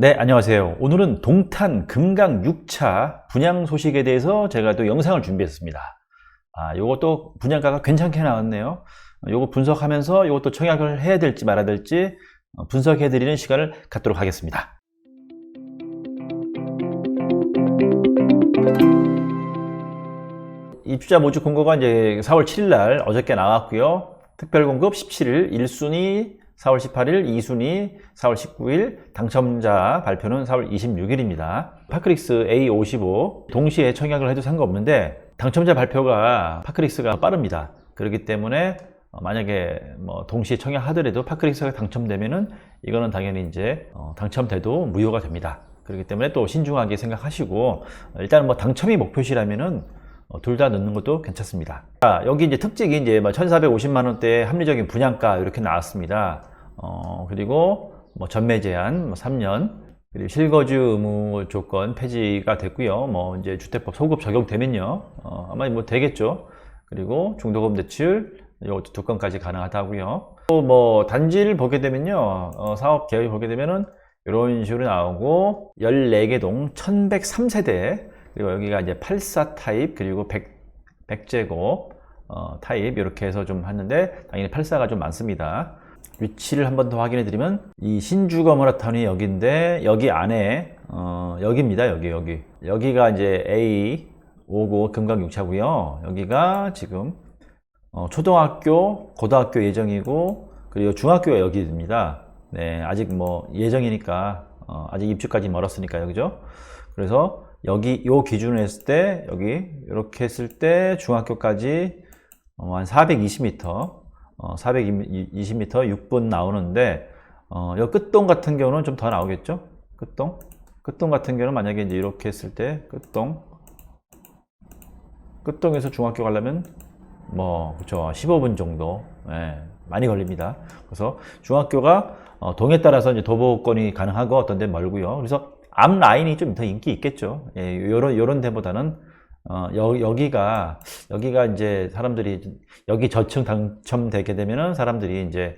네, 안녕하세요. 오늘은 동탄 금강 6차 분양 소식에 대해서 제가 또 영상을 준비했습니다. 아, 요것도 분양가가 괜찮게 나왔네요. 어, 요거 분석하면서 요것도 청약을 해야 될지 말아야 될지 어, 분석해드리는 시간을 갖도록 하겠습니다. 입주자 모집 공고가 이제 4월 7일 날 어저께 나왔고요. 특별 공급 17일 1순위 4월 18일 2순위 4월 19일 당첨자 발표는 4월 26일입니다. 파크릭스 A55 동시에 청약을 해도 상관없는데 당첨자 발표가 파크릭스가 빠릅니다. 그렇기 때문에 어, 만약에 뭐 동시에 청약하더라도 파크릭스가 당첨되면은 이거는 당연히 이제 어, 당첨돼도 무효가 됩니다. 그렇기 때문에 또 신중하게 생각하시고 어, 일단 뭐 당첨이 목표시라면은 어, 둘 다 넣는 것도 괜찮습니다. 자, 여기 이제 특징이 이제 뭐 1,450만 원대 합리적인 분양가 이렇게 나왔습니다. 어, 그리고 뭐 전매 제한 뭐 3년 그리고 실거주 의무 조건 폐지가 됐고요. 뭐 이제 주택법 소급 적용되면요. 어, 아마 뭐 되겠죠. 그리고 중도금 대출 이것도 두 건까지 가능하다고요. 또 뭐 단지를 보게 되면요. 어, 사업 계획을 보게 되면은 이런 식으로 나오고 14개 동 1103세대 그리고 여기가 이제 84 타입 그리고 100, 100제곱 어, 타입 이렇게 해서 좀 하는데 당연히 84가 좀 많습니다. 위치를 한 번 더 확인해 드리면 이 신주거 머라톤이 여기인데 여기 안에 어, 여기입니다. 여기 여기 여기가 이제 A 59 금강 6차고요. 여기가 지금 어, 초등학교, 고등학교 예정이고 그리고 중학교가 여기입니다. 네, 아직 뭐 예정이니까 어, 아직 입주까지 멀었으니까요, 그죠? 그래서 여기 요 기준으로 했을 때 여기 이렇게 했을 때 중학교까지 어, 한 420m, 어, 420m 6분 나오는데 어, 요 끝동 같은 경우는 좀 더 나오겠죠? 끝동? 끝동 같은 경우는 만약에 이제 이렇게 했을 때 끝동 끝동에서 중학교 가려면 뭐 그렇죠 15분 정도 예, 많이 걸립니다. 그래서 중학교가 어, 동에 따라서 이제 도보권이 가능하고 어떤 데 멀고요. 그래서 앞 라인이 좀 더 인기 있겠죠. 예, 요런 요런 데보다는 어, 여, 여기가 여기가 이제 사람들이 여기 저층 당첨되게 되면은 사람들이 이제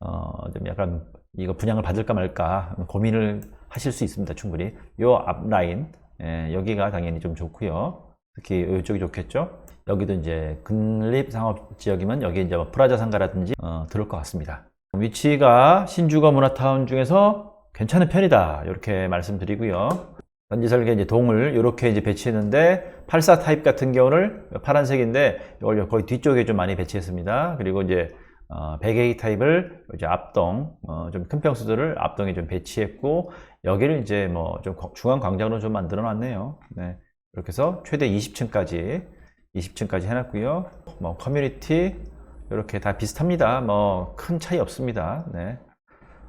어, 좀 약간 이거 분양을 받을까 말까 고민을 하실 수 있습니다. 충분히 요 앞 라인 예, 여기가 당연히 좀 좋고요. 특히 이쪽이 좋겠죠. 여기도 이제 근립 상업 지역이면 여기 이제 뭐 프라자 상가라든지 어, 들을 것 같습니다. 위치가 신주거 문화타운 중에서 괜찮은 편이다. 이렇게 말씀드리고요. 단지 설계 이제 동을 이렇게 이제 배치했는데 84 타입 같은 경우를 파란색인데 이걸 거의 뒤쪽에 좀 많이 배치했습니다. 그리고 이제 어, 100A 타입을 이제 앞동 어, 좀 큰 평수들을 앞동에 좀 배치했고 여기를 이제 뭐 좀 중앙 광장으로 좀 만들어 놨네요. 네. 이렇게 해서 최대 20층까지 20층까지 해놨고요. 뭐 커뮤니티 이렇게 다 비슷합니다. 뭐 큰 차이 없습니다. 네.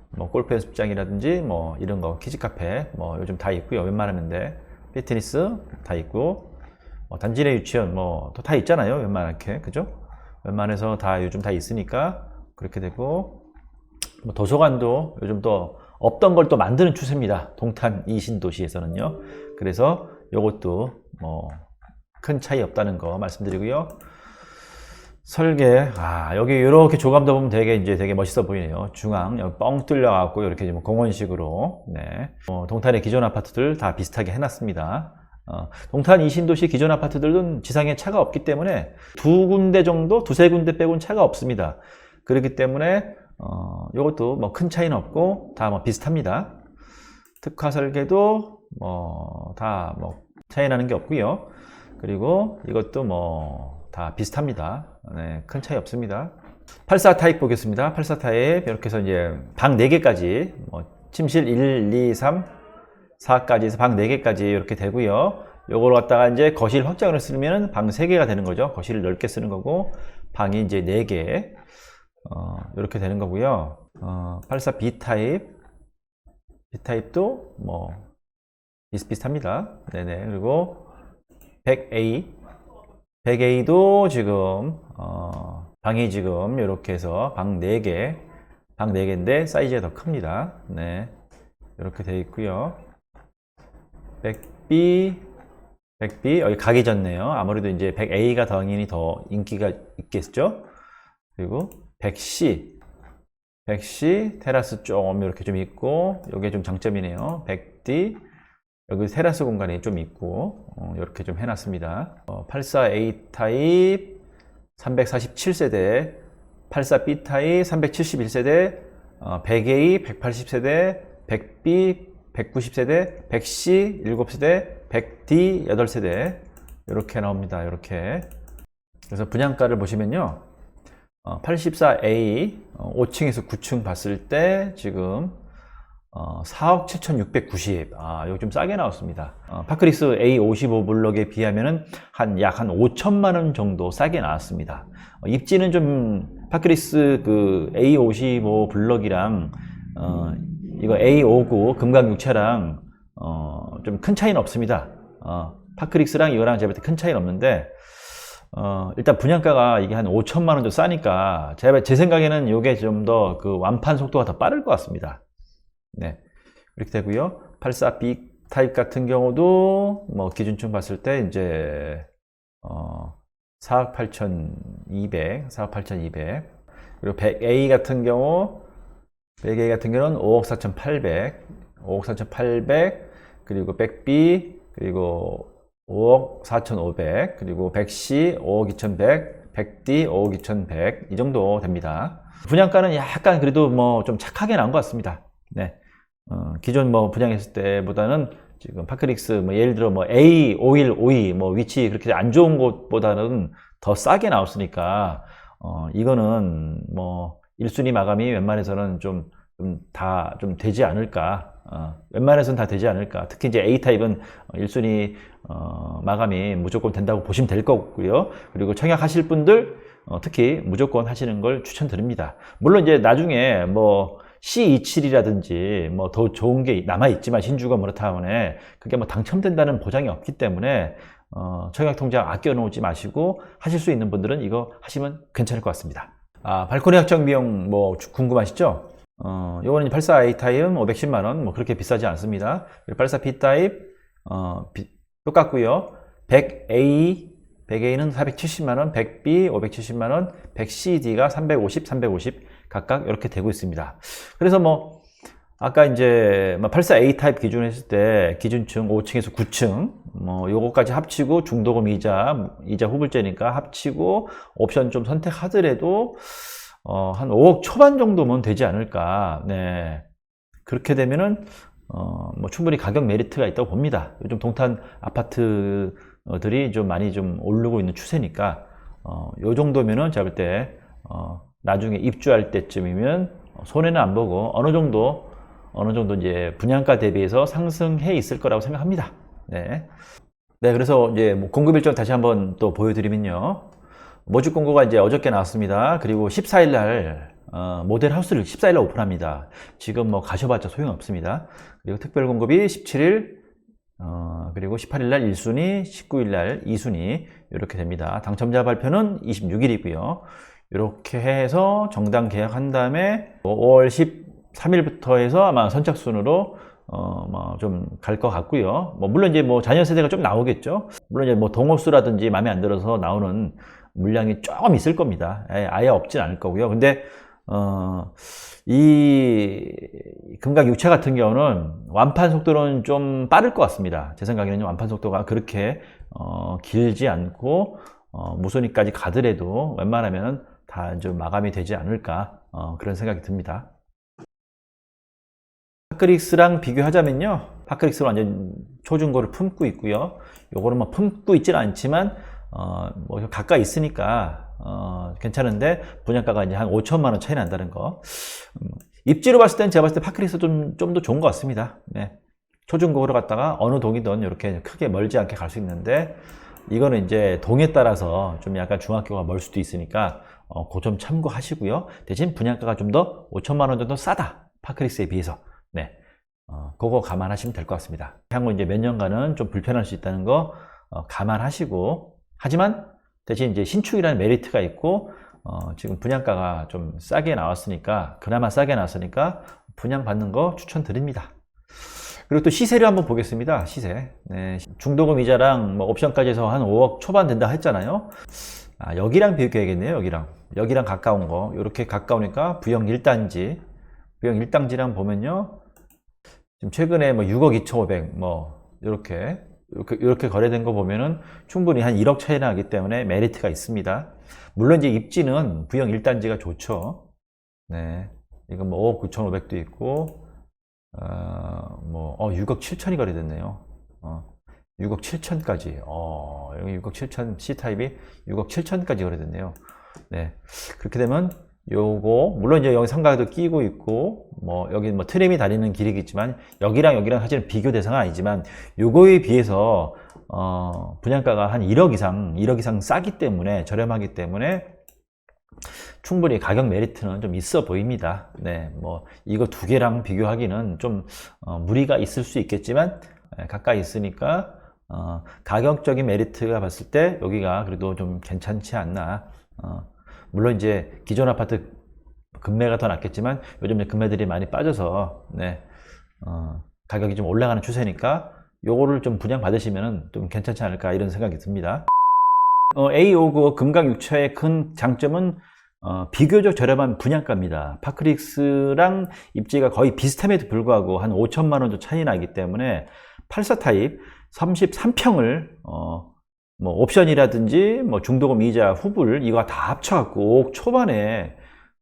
뭐 골프 연습장이라든지 뭐 이런 거 키즈 카페 뭐 요즘 다 있고요. 웬만하면데 피트니스 다 있고 뭐 단지 내 유치원 뭐또다 있잖아요. 웬만하게 그죠? 웬만해서 다 요즘 다 있으니까 그렇게 되고 뭐 도서관도 요즘 또 없던 걸 또 만드는 추세입니다. 동탄 이 신도시에서는요. 그래서 요것도 뭐 큰 차이 없다는 거 말씀드리고요. 설계, 아, 여기 이렇게 조감도 보면 되게 이제 되게 멋있어 보이네요. 중앙, 여기 뻥 뚫려 갖고 이렇게 좀 공원식으로, 네. 어, 동탄의 기존 아파트들 다 비슷하게 해놨습니다. 어, 동탄 이신도시 기존 아파트들은 지상에 차가 없기 때문에 두 군데 정도, 두세 군데 빼고는 차가 없습니다. 그렇기 때문에, 어, 이것도 뭐 큰 차이는 없고 다 뭐 비슷합니다. 특화 설계도 뭐 다뭐 차이 나는 게 없고요. 그리고 이것도 뭐 다 비슷합니다. 네, 큰 차이 없습니다. 84 타입 보겠습니다. 84 타입 이렇게 해서 이제 방 4개까지 뭐 침실 1, 2, 3, 4까지 해서 방 4개까지 이렇게 되고요. 요걸 갖다가 이제 거실 확장을 쓰면 방 3개가 되는 거죠. 거실을 넓게 쓰는 거고 방이 이제 4개 어, 이렇게 되는 거고요. 어, 84 B 타입 B 타입도 뭐 비슷비슷합니다. 네네. 그리고 100A 100A도 지금 어, 방이 지금 이렇게 해서 방 4개 방 4개인데 사이즈가 더 큽니다. 네. 이렇게 되어 있고요. 100B 100B 여기 각이 졌네요. 아무래도 이제 100A가 당연히 더 인기가 있겠죠. 그리고 100C 100C 테라스 좀 이렇게 좀 있고 이게 좀 장점이네요. 100D 여기 테라스 공간이 좀 있고 어, 이렇게 좀 해놨습니다. 어, 84A 타입 347세대, 84B 타입 371세대, 어, 100A 180세대, 100B 190세대, 100C 7세대, 100D 8세대 이렇게 나옵니다. 이렇게 그래서 분양가를 보시면요. 어, 84A 어, 5층에서 9층 봤을 때 지금 어, 4억 7,690. 아, 이거 좀 싸게 나왔습니다. 어, 파크리스 A55 블럭에 비하면은 한약한 5천만 원 정도 싸게 나왔습니다. 어, 입지는 좀 파크리스 그 A55 블럭이랑 어, 이거 A59 금강육차랑 어, 좀 큰 차이는 없습니다. 어, 파크리스랑 이거랑 때큰 차이는 없는데 어, 일단 분양가가 이게 한 5천만 원 정도 싸니까 제가 제 생각에는 이게 좀 더 그 완판 속도가 더 빠를 것 같습니다. 네. 이렇게 되고요. 84B 타입 같은 경우도 뭐 기준층 봤을 때 이제 어 4억 8,200, 4억 8,200. 그리고 100A 같은 경우 100A 같은 경우는 5억 4,800, 5억 4,800, 그리고 100B, 그리고 5억 4,500, 그리고 100C 5억 2,100, 100D 5억 2,100, 이 정도 됩니다. 분양가는 약간 그래도 뭐 좀 착하게 나온 것 같습니다. 네. 어, 기존 뭐 분양했을 때보다는 지금 파크릭스 뭐 예를 들어 뭐 A, 51, 52뭐 위치 그렇게 안 좋은 곳보다는 더 싸게 나왔으니까 어, 이거는 뭐 1순위 마감이 웬만해서는 좀, 좀다좀 되지 않을까. 어, 웬만해서는 다 되지 않을까. 특히 이제 A타입은 1순위 어, 마감이 무조건 된다고 보시면 될 거고요. 그리고 청약하실 분들 어, 특히 무조건 하시는 걸 추천드립니다. 물론 이제 나중에 뭐 C27이라든지 뭐 더 좋은 게 남아 있지만 신주가 모노타운에 그게 뭐 당첨된다는 보장이 없기 때문에 어, 청약 통장 아껴 놓지 마시고 하실 수 있는 분들은 이거 하시면 괜찮을 것 같습니다. 아, 발코니 확정 비용 뭐 주- 궁금하시죠? 어, 요거는 84A 타입 510만 원, 뭐 그렇게 비싸지 않습니다. 84B 타입 어, 비- 똑같고요. 100A 100A는 470만 원, 100B 570만 원, 100CD가 350, 350 각각 이렇게 되고 있습니다. 그래서 뭐 아까 이제 84A 타입 기준 했을 때 기준층 5층에서 9층 뭐 요거까지 합치고 중도금 이자 이자 후불제니까 합치고 옵션 좀 선택하더라도 어, 한 5억 초반 정도면 되지 않을까. 네. 그렇게 되면은 어, 뭐 충분히 가격 메리트가 있다고 봅니다. 요즘 동탄 아파트들이 좀 많이 좀 오르고 있는 추세니까 어, 요 정도면은 제가 볼때 어, 나중에 입주할 때쯤이면 손해는 안 보고 어느 정도 어느 정도 이제 분양가 대비해서 상승해 있을 거라고 생각합니다. 네. 네, 그래서 이제 뭐 공급 일정 다시 한번 또 보여드리면요. 모집 공고가 이제 어저께 나왔습니다. 그리고 14일 날 어, 모델 하우스를 14일 날 오픈합니다. 지금 뭐 가셔봤자 소용없습니다. 그리고 특별 공급이 17일 어, 그리고 18일 날 1순위, 19일 날 2순위 이렇게 됩니다. 당첨자 발표는 26일이고요. 이렇게 해서 정당 계약한 다음에 5월 13일부터 해서 아마 선착순으로 어, 뭐, 좀갈 것 같고요. 뭐, 물론 이제 뭐, 자녀 세대가 좀 나오겠죠. 물론 이제 뭐, 동호수라든지 마음에 안 들어서 나오는 물량이 조금 있을 겁니다. 예, 아예 없진 않을 거고요. 근데, 어, 이 금각 육체 같은 경우는 완판 속도는 좀 빠를 것 같습니다. 제 생각에는 완판 속도가 그렇게, 어, 길지 않고, 어, 무순위까지 가더라도 웬만하면 다 좀 마감이 되지 않을까, 어, 그런 생각이 듭니다. 파크릭스랑 비교하자면요. 파크릭스는 완전 초중고를 품고 있고요. 요거는 뭐 품고 있지는 않지만 어, 뭐 가까이 있으니까 어, 괜찮은데 분양가가 이제 한 5천만 원 차이 난다는 거. 음, 입지로 봤을 땐 제가 봤을 때 파크릭스 좀 좀 더 좋은 것 같습니다. 네. 초중고로 갔다가 어느 동이든 이렇게 크게 멀지 않게 갈 수 있는데 이거는 이제 동에 따라서 좀 약간 중학교가 멀 수도 있으니까 어, 그점 참고하시고요. 대신 분양가가 좀 더 5천만 원 정도 싸다. 파크릭스에 비해서. 네. 어, 그거 감안하시면 될 것 같습니다. 향후 이제 몇 년간은 좀 불편할 수 있다는 거 어, 감안하시고 하지만 대신 이제 신축이라는 메리트가 있고 어, 지금 분양가가 좀 싸게 나왔으니까 그나마 싸게 나왔으니까 분양 받는 거 추천드립니다. 그리고 또 시세를 한번 보겠습니다. 시세. 네, 중도금 이자랑 뭐 옵션까지 해서 한 5억 초반 된다 했잖아요. 아, 여기랑 비교해야겠네요. 여기랑 여기랑 가까운 거 이렇게 가까우니까 부영 1단지 부영 1단지랑 보면요. 지금 최근에 뭐 6억 2,500, 뭐, 이렇게, 이렇게, 이렇게 거래된 거 보면은 충분히 한 1억 차이 나기 때문에 메리트가 있습니다. 물론 이제 입지는 부영 1단지가 좋죠. 네. 이건 뭐 5억 9,500도 있고, 어, 뭐, 어, 6억 7천이 거래됐네요. 어, 6억 7천까지. 어, 여기 6억 7천, C타입이 6억 7천까지 거래됐네요. 네. 그렇게 되면 요거 물론 이제 여기 삼각도 끼고 있고 뭐 여기 뭐 트램이 다니는 길이겠지만 여기랑 여기랑 사실은 비교 대상은 아니지만 요거에 비해서 어 분양가가 한 1억 이상 1억 이상 싸기 때문에 저렴하기 때문에 충분히 가격 메리트는 좀 있어 보입니다. 네, 뭐 이거 두 개랑 비교하기는 좀 어, 무리가 있을 수 있겠지만 예, 가까이 있으니까 어, 가격적인 메리트가 봤을 때 여기가 그래도 좀 괜찮지 않나. 어, 물론 이제 기존 아파트 금매가 더 낫겠지만 요즘 금매들이 많이 빠져서 네, 어, 가격이 좀 올라가는 추세니까 요거를 좀 분양 받으시면 좀 괜찮지 않을까 이런 생각이 듭니다. 어, A59 금강육차의 큰 장점은 어, 비교적 저렴한 분양가입니다. 파크릭스랑 입지가 거의 비슷함에도 불구하고 한 5천만 원 정도 차이 나기 때문에 84 타입 33평을 어, 뭐 옵션이라든지 뭐 중도금 이자 후불 이거 다 합쳐갖고 5억 초반에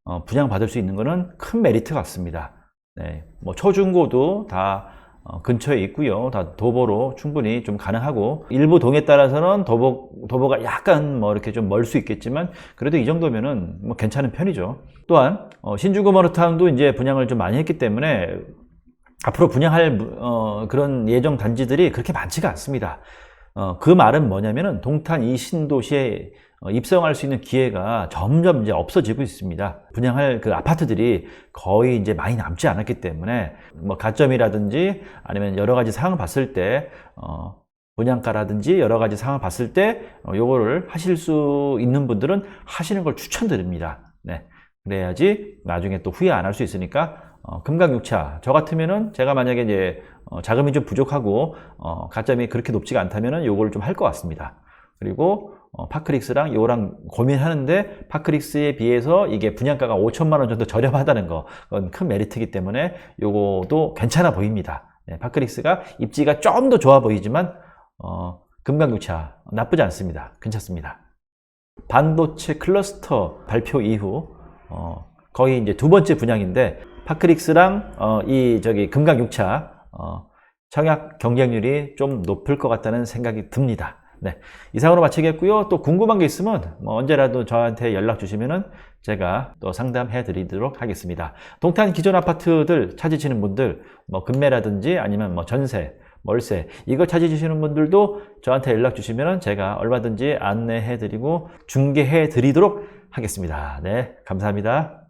어, 분양 받을 수 있는 거는 큰 메리트 같습니다. 네, 뭐 초중고도 다 어, 근처에 있고요. 다 도보로 충분히 좀 가능하고 일부 동에 따라서는 도보 도보가 약간 뭐 이렇게 좀 멀 수 있겠지만 그래도 이 정도면은 뭐 괜찮은 편이죠. 또한 어, 신주구 머르타운도 이제 분양을 좀 많이 했기 때문에 앞으로 분양할 어, 그런 예정 단지들이 그렇게 많지가 않습니다. 어, 그 말은 뭐냐면은 동탄 이 신도시에 어, 입성할 수 있는 기회가 점점 이제 없어지고 있습니다. 분양할 그 아파트들이 거의 이제 많이 남지 않았기 때문에 뭐 가점이라든지 아니면 여러 가지 상황을 봤을 때 어, 분양가라든지 여러 가지 상황을 봤을 때 어, 요거를 하실 수 있는 분들은 하시는 걸 추천드립니다. 네. 그래야지 나중에 또 후회 안 할 수 있으니까 어, 금강육차 저 같으면은 제가 만약에 이제 어, 자금이 좀 부족하고 어, 가점이 그렇게 높지가 않다면은 요거를 좀 할 것 같습니다. 그리고 어, 파크릭스랑 요랑 고민하는데 파크릭스에 비해서 이게 분양가가 5천만 원 정도 저렴하다는 거 그건 큰 메리트이기 때문에 요거도 괜찮아 보입니다. 네, 파크릭스가 입지가 좀 더 좋아 보이지만 어, 금강육차 나쁘지 않습니다. 괜찮습니다. 반도체 클러스터 발표 이후 어, 거의 이제 두 번째 분양인데 파크릭스랑 어, 이 저기 금강육차 어, 청약 경쟁률이 좀 높을 것 같다는 생각이 듭니다. 네, 이상으로 마치겠고요. 또 궁금한 게 있으면 뭐 언제라도 저한테 연락 주시면은 제가 또 상담해 드리도록 하겠습니다. 동탄 기존 아파트들 찾으시는 분들 뭐 금매라든지 아니면 뭐 전세, 월세 이거 찾으시는 분들도 저한테 연락 주시면은 제가 얼마든지 안내해 드리고 중개해 드리도록 하겠습니다. 네, 감사합니다.